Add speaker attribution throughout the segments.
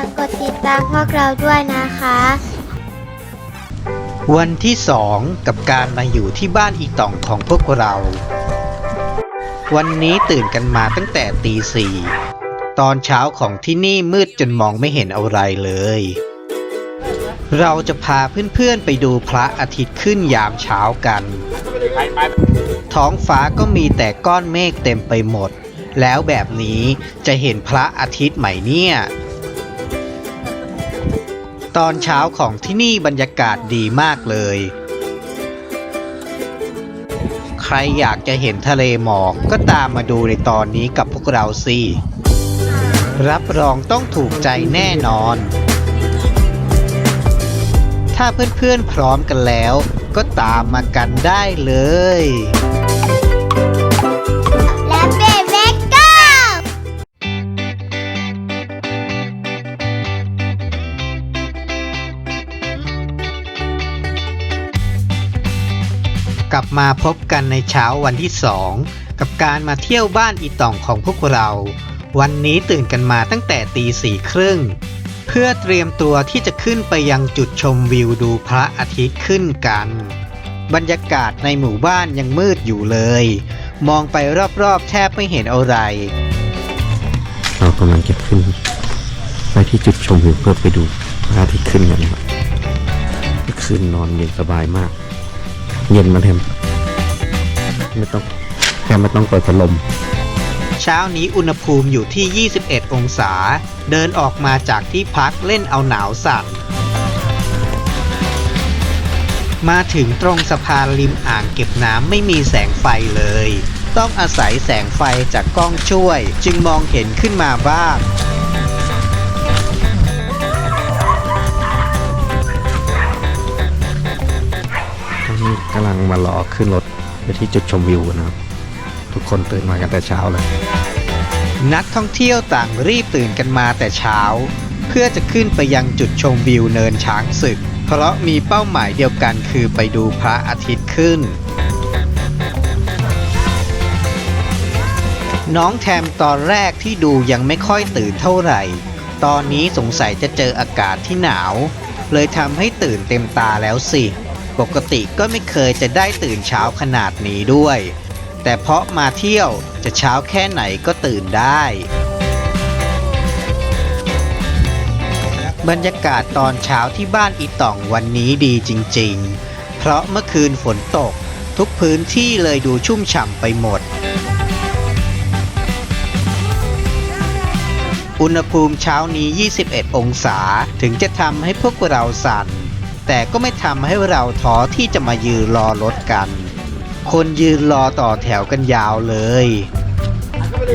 Speaker 1: ากกดติดตามพวกเราด้วยนะคะ
Speaker 2: วันที่สองกับการมาอยู่ที่บ้านอีต่องของพวกเรา วันนี้ตื่นกันมาตั้งแต่ตีสี่ตอนเช้าของที่นี่มืดจนมองไม่เห็นอะไรเลย เราจะพาเพื่อนๆไปดูพระอาทิตย์ขึ้นยามเช้ากัน ท้องฟ้าก็มีแต่ก้อนเมฆเต็มไปหมด แล้วแบบนี้จะเห็นพระอาทิตย์ไหมเนี่ย ตอนเช้าของที่นี่บรรยากาศดีมากเลย ใครอยากจะเห็นทะเลหมอกก็ตามมาดูในตอนนี้กับพวกเราสิ รับรองต้องถูกใจแน่นอน ถ้าเพื่อนๆพร้อมกันแล้ว ก็ตามมากันได้เลย มาพบกันในเช้าวันที่สองกับการมาเที่ยวบ้านอีต่องของพวกเรา วันนี้ตื่นกันมาตั้งแต่ตีสี่ครึ่ง เพื่อเตรียมตัวที่จะขึ้นไปยังจุดชมวิวดูพระอาทิตย์ขึ้นกัน บรรยากาศในหมู่บ้านยังมืดอยู่เลย มองไปรอบๆแทบไม่เห็นอะไร
Speaker 3: เรากำลังจะขึ้นไปที่จุดชมวิวเพื่อไปดูพระอาทิตย์ขึ้นกันนะครับคืนนอนเย็นสบายมาก เย็นมาแทมไม่ต้องแทมไม่ต้องเปิดพัดลม
Speaker 2: เช้านี้อุณหภูมิอยู่ที่ 21 องศา เดินออกมาจากที่พักเล่นเอาหนาวสั่นมาถึงตรงสะพานริมอ่างเก็บน้ำไม่มีแสงไฟเลย ต้องอาศัยแสงไฟจากกล้องช่วย จึงมองเห็นขึ้นมาบ้างำ
Speaker 3: ลังมารอขึ้นรถไปที่จุดชมวิวนะครับ ทุกคนตื่นมากันแต่เช้าเลย
Speaker 2: นักท่องเที่ยวต่างรีบตื่นกันมาแต่เช้า เพื่อจะขึ้นไปยังจุดชมวิวเนินช้างศึก เพราะมีเป้าหมายเดียวกันคือไปดูพระอาทิตย์ขึ้น น้องแทมตอนแรกที่ดูยังไม่ค่อยตื่นเท่าไหร่ ตอนนี้สงสัยจะเจออากาศที่หนาว เลยทำให้ตื่นเต็มตาแล้วสิ ปกติก็ไม่เคยจะได้ตื่นเช้าขนาดนี้ด้วย แต่เพราะมาเที่ยวจะเช้าแค่ไหนก็ตื่นได้ บรรยากาศตอนเช้าที่บ้านอีต่องวันนี้ดีจริง ๆ เพราะเมื่อคืนฝนตกทุกพื้นที่เลยดูชุ่มฉ่ำไปหมด อุณหภูมิเช้านี้ 21 องศาถึงจะทำให้พวกเราสั่น แต่ก็ไม่ทำให้เราท้อที่จะมายืนรอรถกัน คนยืนรอต่อแถวกันยาวเลย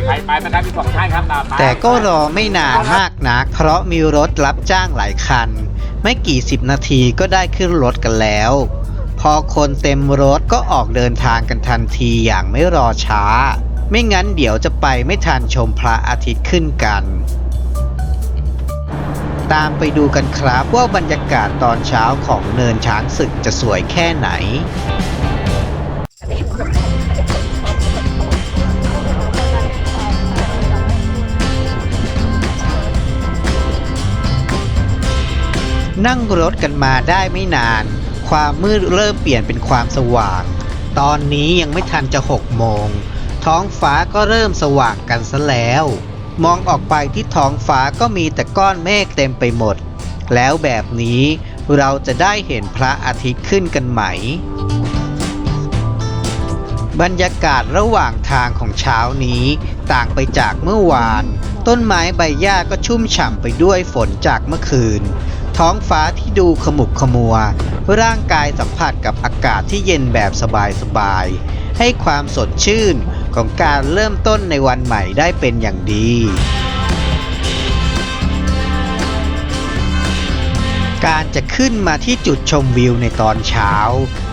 Speaker 4: ไปไปนะครับมีสองท่านครับมาไป
Speaker 2: แต่ก็รอไม่นานมากนัก เพราะมีรถรับจ้างหลายคัน ไม่กี่สิบนาทีก็ได้ขึ้นรถกันแล้ว พอคนเต็มรถก็ออกเดินทางกันทันทีอย่างไม่รอช้า ไม่งั้นเดี๋ยวจะไปไม่ทันชมพระอาทิตย์ขึ้นกัน ตามไปดูกันครับว่าบรรยากาศตอนเช้าของเนินช้างศึกจะสวยแค่ไหนนั่งรถกันมาได้ไม่นาน ความมืดเริ่มเปลี่ยนเป็นความสว่าง ตอนนี้ยังไม่ทันจะหกโมง ท้องฟ้าก็เริ่มสว่างกันซะแล้ว มองออกไปที่ท้องฟ้าก็มีแต่ก้อนเมฆเต็มไปหมด แล้วแบบนี้เราจะได้เห็นพระอาทิตย์ขึ้นกันไหม บรรยากาศระหว่างทางของเช้านี้ต่างไปจากเมื่อวาน ต้นไม้ใบหญ้าก็ชุ่มฉ่ำไปด้วยฝนจากเมื่อคืน ท้องฟ้าที่ดูขมุกขมัว ร่างกายสัมผัสกับอากาศที่เย็นแบบสบายๆ ให้ความสดชื่นของการเริ่มต้นในวันใหม่ได้เป็นอย่างดี การจะขึ้นมาที่จุดชมวิวในตอนเช้า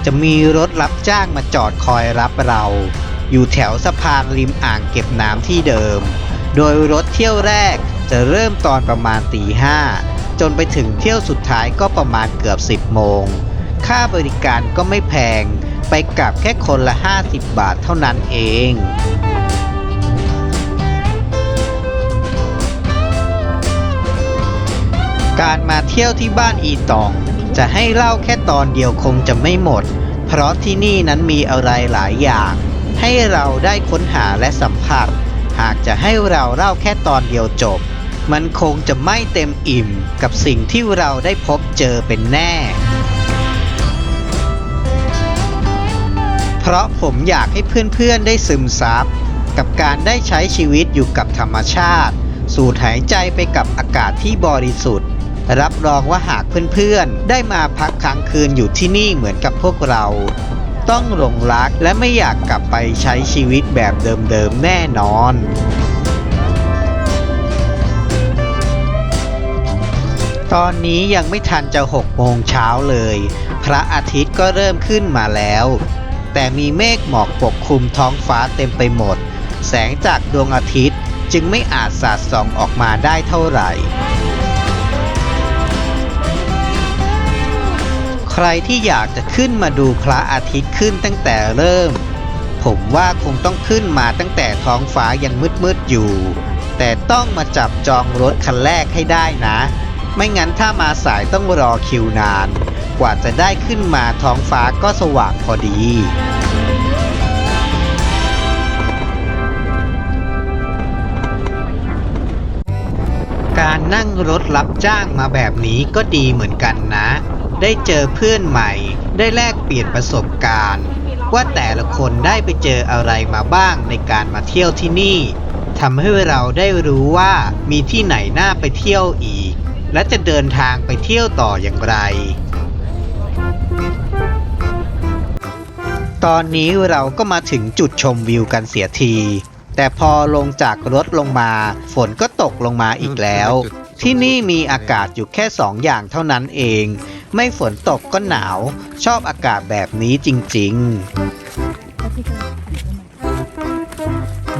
Speaker 2: จะมีรถรับจ้างมาจอดคอยรับเรา อยู่แถวสะพานริมอ่างเก็บน้ำที่เดิม โดยรถเที่ยวแรกจะเริ่มตอนประมาณตีห้าจนไปถึงเที่ยวสุดท้ายก็ประมาณเกือบ 10 โมง ค่าบริการก็ไม่แพง ไปกลับแค่คนละ 50 บาทเท่านั้นเองการมาเที่ยวที่บ้านอีตอง จะให้เล่าแค่ตอนเดียวคงจะไม่หมด เพราะที่นี่นั้นมีอะไรหลายอย่าง ให้เราได้ค้นหาและสัมผัส หากจะให้เราเล่าแค่ตอนเดียวจบ มันคงจะไม่เต็มอิ่มกับสิ่งที่เราได้พบเจอเป็นแน่ ราะผมอยากให้เพื่อนๆได้ซึมซับกับการได้ใช้ชีวิตอยู่กับธรรมชาติ สูดหายใจไปกับอากาศที่บริสุทธิ์ รับรองว่าหากเพื่อนๆ ได้มาพักค้างคืนอยู่ที่นี่เหมือนกับพวกเรา ต้องหลงรักและไม่อยากกลับไปใช้ชีวิตแบบเดิมๆแน่นอนตอนนี้ยังไม่ทันจะหกโมงเช้าเลย พระอาทิตย์ก็เริ่มขึ้นมาแล้ว แต่มีเมฆหมอกปกคลุมท้องฟ้าเต็มไปหมด แสงจากดวงอาทิตย์จึงไม่อาจสาดส่องออกมาได้เท่าไหร่ ใครที่อยากจะขึ้นมาดูพระอาทิตย์ขึ้นตั้งแต่เริ่ม ผมว่าคงต้องขึ้นมาตั้งแต่ท้องฟ้ายังมืดๆอยู่ แต่ต้องมาจับจองรถคันแรกให้ได้นะ ไม่งั้นถ้ามาสายต้องรอคิวนาน กว่าจะได้ขึ้นมาท้องฟ้าก็สว่างพอดีการนั่งรถรับจ้างมาแบบนี้ก็ดีเหมือนกันนะ ได้เจอเพื่อนใหม่ ได้แลกเปลี่ยนประสบการณ์ ว่าแต่ละคนได้ไปเจออะไรมาบ้างในการมาเที่ยวที่นี่ทำให้เราได้รู้ว่ามีที่ไหนน่าไปเที่ยวอีก และจะเดินทางไปเที่ยวต่ออย่างไร ตอนนี้เราก็มาถึงจุดชมวิวกันเสียที แต่พอลงจากรถลงมา ฝนก็ตกลงมาอีกแล้ว ที่นี่มีอากาศอยู่แค่สองอย่างเท่านั้นเอง ไม่ฝนตกก็หนาว ชอบอากาศแบบนี้จริง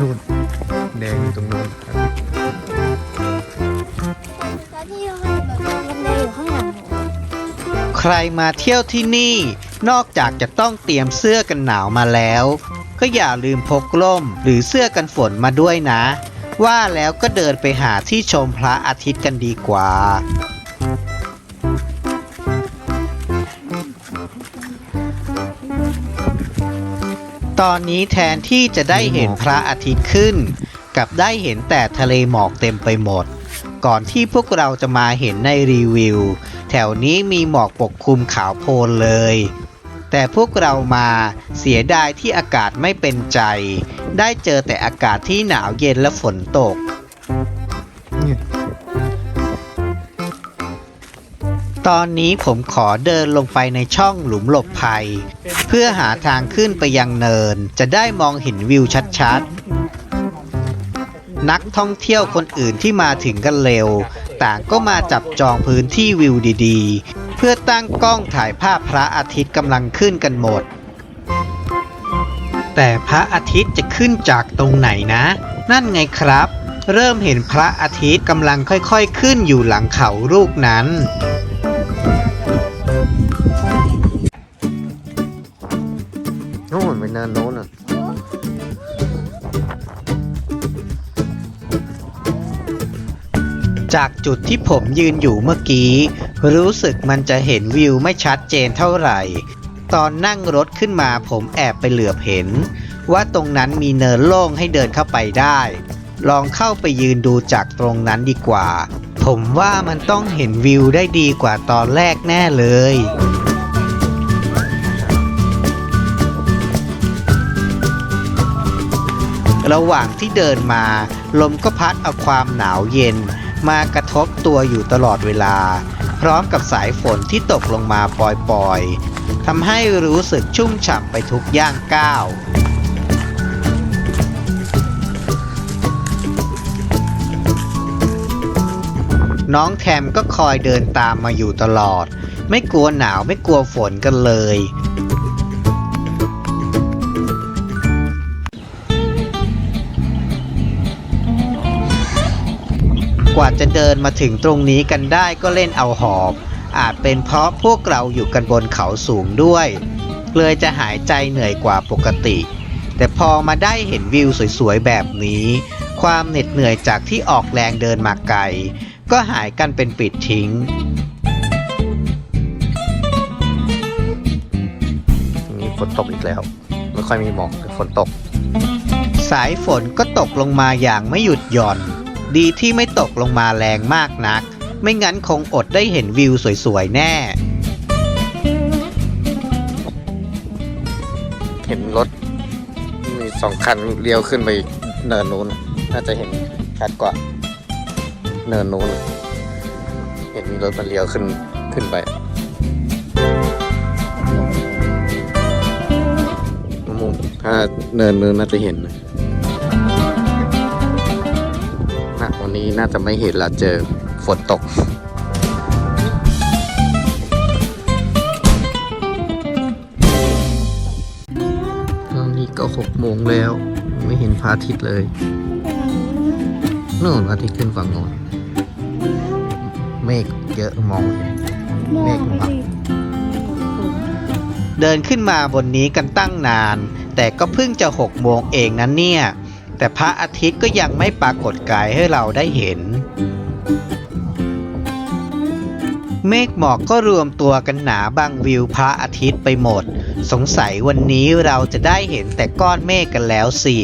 Speaker 3: นู่นแดงอยู่ตรงนู้นครับ
Speaker 1: แล้วที่ห้องแบบบันไดอยู่ข้างหลังหนู
Speaker 2: ๆใครมาเที่ยวที่นี่ นอกจากจะต้องเตรียมเสื้อกันหนาวมาแล้ว ก็อย่าลืมพกร่มหรือเสื้อกันฝนมาด้วยนะ ว่าแล้วก็เดินไปหาที่ชมพระอาทิตย์กันดีกว่า ตอนนี้แทนที่จะได้เห็นพระอาทิตย์ขึ้น กับได้เห็นแต่ทะเลหมอกเต็มไปหมด ก่อนที่พวกเราจะมาเห็นในรีวิว แถวนี้มีหมอกปกคลุมขาวโพลนเลย แต่พวกเรามาเสียดายที่อากาศไม่เป็นใจ ได้เจอแต่อากาศที่หนาวเย็นและฝนตก ตอนนี้ผมขอเดินลงไปในช่องหลุมหลบภัย เพื่อหาทางขึ้นไปยังเนิน จะได้มองเห็นวิวชัดๆ นักท่องเที่ยวคนอื่นที่มาถึงกันเร็ว ต่างก็มาจับจองพื้นที่วิวดีๆ เพื่อตั้งกล้องถ่ายภาพพระอาทิตย์กำลังขึ้นกันหมด แต่พระอาทิตย์จะขึ้นจากตรงไหนนะ นั่นไงครับ เริ่มเห็นพระอาทิตย์กำลังค่อยๆขึ้นอยู่หลังเขาลูกนั้น
Speaker 3: โน่นไปเนินโน้น
Speaker 2: จากจุดที่ผมยืนอยู่เมื่อกี้ รู้สึกมันจะเห็นวิวไม่ชัดเจนเท่าไหร่ ตอนนั่งรถขึ้นมาผมแอบไปเหลือบเห็น ว่าตรงนั้นมีเนินโล่งให้เดินเข้าไปได้ ลองเข้าไปยืนดูจากตรงนั้นดีกว่า ผมว่ามันต้องเห็นวิวได้ดีกว่าตอนแรกแน่เลยระหว่างที่เดินมา ลมก็พัดเอาความหนาวเย็น มากระทบตัวอยู่ตลอดเวลา พร้อมกับสายฝนที่ตกลงมาปล่อยๆทำให้รู้สึกชุ่มฉ่ำไปทุกย่างก้าวน้องแทมก็คอยเดินตามมาอยู่ตลอด ไม่กลัวหนาวไม่กลัวฝนกันเลย ว่าจะเดินมาถึงตรงนี้กันได้ก็เล่นเอาหอบ อาจเป็นเพราะพวกเราอยู่กันบนเขาสูงด้วย เลยจะหายใจเหนื่อยกว่าปกติ แต่พอมาได้เห็นวิวสวยๆแบบนี้ ความเหน็ดเหนื่อยจากที่ออกแรงเดินมาไกล ก็หายกันเป็นปิดทิ้ง
Speaker 3: มีฝนตกอีกแล้ว ไม่ค่อยมีหมอกแต่ฝนตก
Speaker 2: สายฝนก็ตกลงมาอย่างไม่หยุดหย่อน ดีที่ไม่ตกลงมาแรงมากนัก ไม่งั้นคงอดได้เห็นวิวสวยๆแน่
Speaker 3: เห็นรถมีสองคันเลี้ยวขึ้นไปเนินนู้น น่าจะเห็นชัดกว่า เนินนู้น เห็นมีรถมันเลี้ยวขึ้นขึ้นไปมุมถ้าเนินนู้นน่าจะเห็นนะ น่ะวันนี้น่าจะไม่เห็นละเจอฝนตก ตอนนี้ก็หกโมงแล้ว ไม่เห็นพระอาทิตย์เลยนู่นพระอาทิตย์ขึ้นฝั่งโน้นเมฆเยอะมองไม่เห็นเมฆบัง
Speaker 2: เดินขึ้นมาบนนี้กันตั้งนาน แต่ก็เพิ่งจะหกโมงเองนั้นเนี่ย แต่พระอาทิตย์ก็ยังไม่ปรากฏกายให้เราได้เห็น เมฆหมอกก็รวมตัวกันหนาบังวิวพระอาทิตย์ไปหมด สงสัยวันนี้เราจะได้เห็นแต่ก้อนเมฆกันแล้วสิ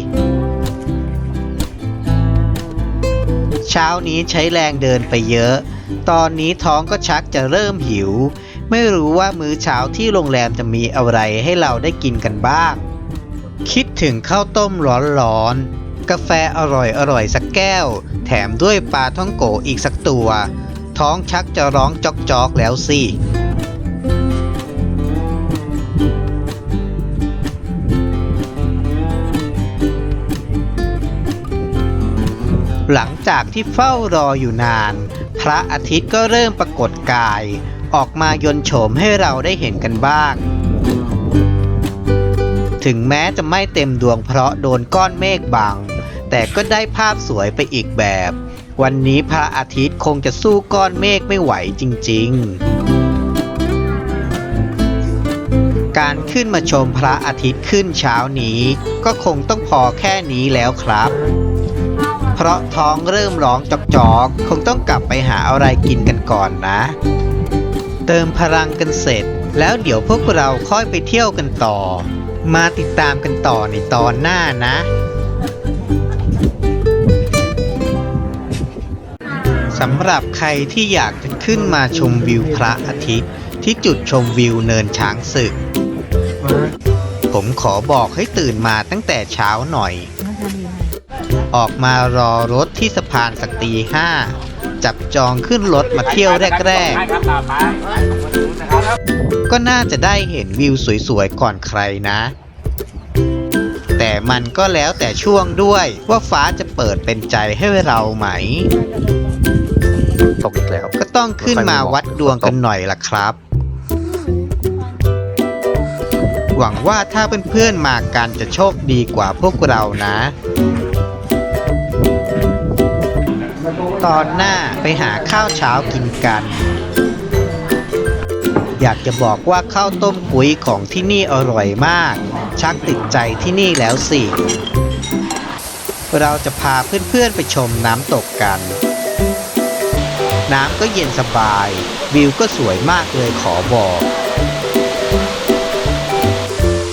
Speaker 2: เช้านี้ใช้แรงเดินไปเยอะ ตอนนี้ท้องก็ชักจะเริ่มหิว ไม่รู้ว่ามื้อเช้าที่โรงแรมจะมีอะไรให้เราได้กินกันบ้าง คิดถึงข้าวต้มร้อนๆ กาแฟอร่อยๆสักแก้ว แถมด้วยปลาท่องโกอีกสักตัว ท้องชักจะร้องจอกๆแล้วสิหลังจากที่เฝ้ารออยู่นาน พระอาทิตย์ก็เริ่มปรากฏกาย ออกมายนโฉมให้เราได้เห็นกันบ้าง ถึงแม้จะไม่เต็มดวงเพราะโดนก้อนเมฆบัง แต่ก็ได้ภาพสวยไปอีกแบบ วันนี้พระอาทิตย์คงจะสู้ก้อนเมฆไม่ไหวจริง ๆ การขึ้นมาชมพระอาทิตย์ขึ้นเช้านี้ ก็คงต้องพอแค่นี้แล้วครับ เพราะท้องเริ่มร้องจอกๆ คงต้องกลับไปหาอะไรกินกันก่อนนะ เติมพลังกันเสร็จ แล้วเดี๋ยวพวกเราค่อยไปเที่ยวกันต่อ มาติดตามกันต่อในตอนหน้านะ สำหรับใครที่อยากจะขึ้นมาชมวิวพระอาทิตย์ ที่จุดชมวิวเนินช้างศึก ผมขอบอกให้ตื่นมาตั้งแต่เช้าหน่อย ออกมารอรถที่สะพานสักตีห้าจับจองขึ้นรถมาเที่ยวแรกๆ ก็น่าจะได้เห็นวิวสวยๆ ก่อนใครนะ แต่มันก็แล้วแต่ช่วงด้วยว่าฟ้าจะเปิดเป็นใจให้เราไหม
Speaker 3: ตกอีกแล้ว
Speaker 2: ก็ต้องขึ้นมาวัดดวงกันหน่อยล่ะครับ หวังว่าถ้าเพื่อนๆมากันจะโชคดีกว่าพวกเรานะ ตอนหน้าไปหาข้าวเช้ากินกัน อยากจะบอกว่าข้าวต้มกุ้ยของที่นี่อร่อยมาก ชักติดใจที่นี่แล้วสิเราจะพาเพื่อนๆไปชมน้ำตกกัน น้ำก็เย็นสบาย วิวก็สวยมากเลยขอบอก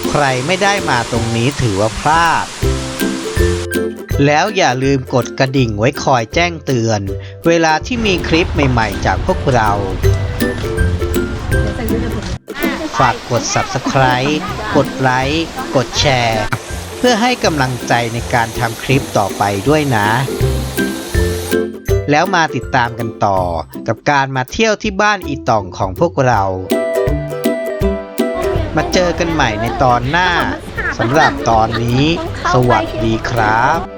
Speaker 2: ใครไม่ได้มาตรงนี้ถือว่าพลาด แล้วอย่าลืมกดกระดิ่งไว้คอยแจ้งเตือน เวลาที่มีคลิปใหม่ๆจากพวกเราฝากกด Subscribe กดไลค์ กดแชร์ เพื่อให้กำลังใจในการทำคลิปต่อไปด้วยนะ แล้วมาติดตามกันต่อ กับการมาเที่ยวที่บ้านอีต่องของพวกเรา มาเจอกันใหม่ในตอนหน้าสำหรับตอนนี้ สวัสดีครับ